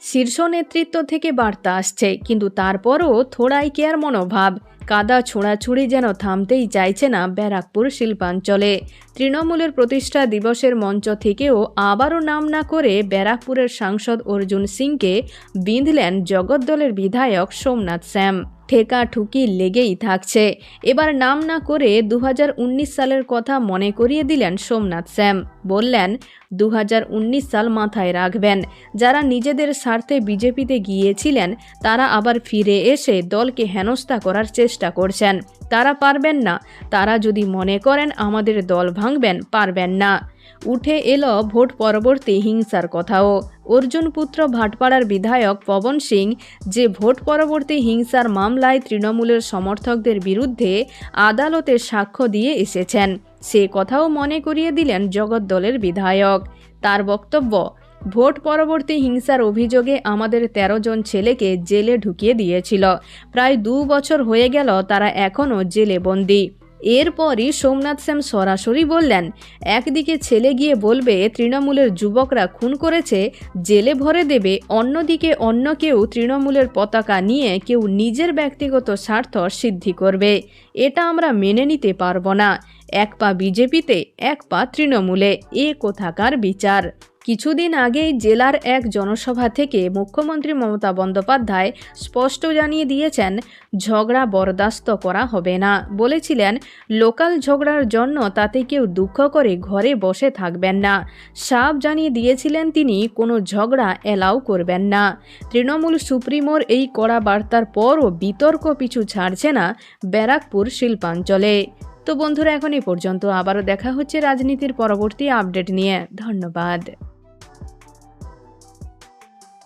শীর্ষ নেতৃত্ব থেকে বার্তা আসছে, কিন্তু তারপরও থোড়াই কেয়ার মনোভাব? কাদা ছোঁড়াছুড়ি যেন থামতেই চাইছে না ব্যারাকপুর শিল্পাঞ্চলে। তৃণমূলের প্রতিষ্ঠা দিবসের মঞ্চ থেকেও আবারও নাম না করে ব্যারাকপুরের সাংসদ অর্জুন সিংকে বিঁধলেন জগদ্দলের বিধায়ক সোমনাথ শ্যাম ঠেকা ঠুকি লেগেই থাকছে। এবার নাম না করে দু হাজার উনিশ সালের কথা মনে করিয়ে দিলেন সোমনাথ স্যাম। বললেন দু হাজার উনিশ সাল মাথায় রাখবেন। যারা নিজেদের স্বার্থে বিজেপিতে গিয়েছিলেন, তারা আবার ফিরে এসে দলকে হেনস্থা করার চেষ্টা করছেন। তারা পারবেন না। তারা যদি মনে করেন আমাদের দল ভাঙবেন, পারবেন না। উঠে এলো ভোট পরবর্তী হিংসার কথাও। অর্জুন পুত্র ভাটপাড়ার বিধায়ক পবন সিং যে ভোট পরবর্তী হিংসার মামলায় তৃণমূলের সমর্থকদের বিরুদ্ধে আদালতে সাক্ষ্য দিয়ে এসেছেন, সে কথাও মনে করিয়ে দিলেন জগদ্দলের বিধায়ক। তার বক্তব্য ভোট পরবর্তী হিংসার অভিযোগে আমাদের ১৩ জন ছেলেকে জেলে ঢুকিয়ে দিয়েছিল। প্রায় দু বছর হয়ে গেল তারা এখনও জেলে বন্দী। এরপরই সোমনাথ শ্যাম সরাসরি বললেন, একদিকে ছেলে গিয়ে বলবে তৃণমূলের যুবকরা খুন করেছে, জেলে ভরে দেবে, অন্যদিকে অন্য কেউ তৃণমূলের পতাকা নিয়ে কেউ নিজের ব্যক্তিগত স্বার্থ সিদ্ধি করবে। এটা আমরা মেনে নিতে পারব না। এক পা বিজেপিতে, এক পা তৃণমূলে। এ কোথাকার বিচার? কিছুদিন আগেই জেলার এক জনসভা থেকে মুখ্যমন্ত্রী মমতা বন্দ্যোপাধ্যায় স্পষ্ট জানিয়ে দিয়েছেন, ঝগড়া বরদাস্ত করা হবে না। বলেছিলেন, লোকাল ঝগড়ার জন্য তাতে কেউ দুঃখ করে ঘরে বসে থাকবেন না। সাপ জানিয়ে দিয়েছিলেন তিনি, কোনো ঝগড়া এলাও করবেন না। তৃণমূল সুপ্রিমোর এই কড়া বার্তার পরও বিতর্ক পিছু ছাড়ছে না ব্যারাকপুর শিল্পাঞ্চলে। তো বন্ধুরা, এখন এই পর্যন্ত আবারও দেখা হচ্ছে রাজনীতির পরবর্তী আপডেট নিয়ে। ধন্যবাদ।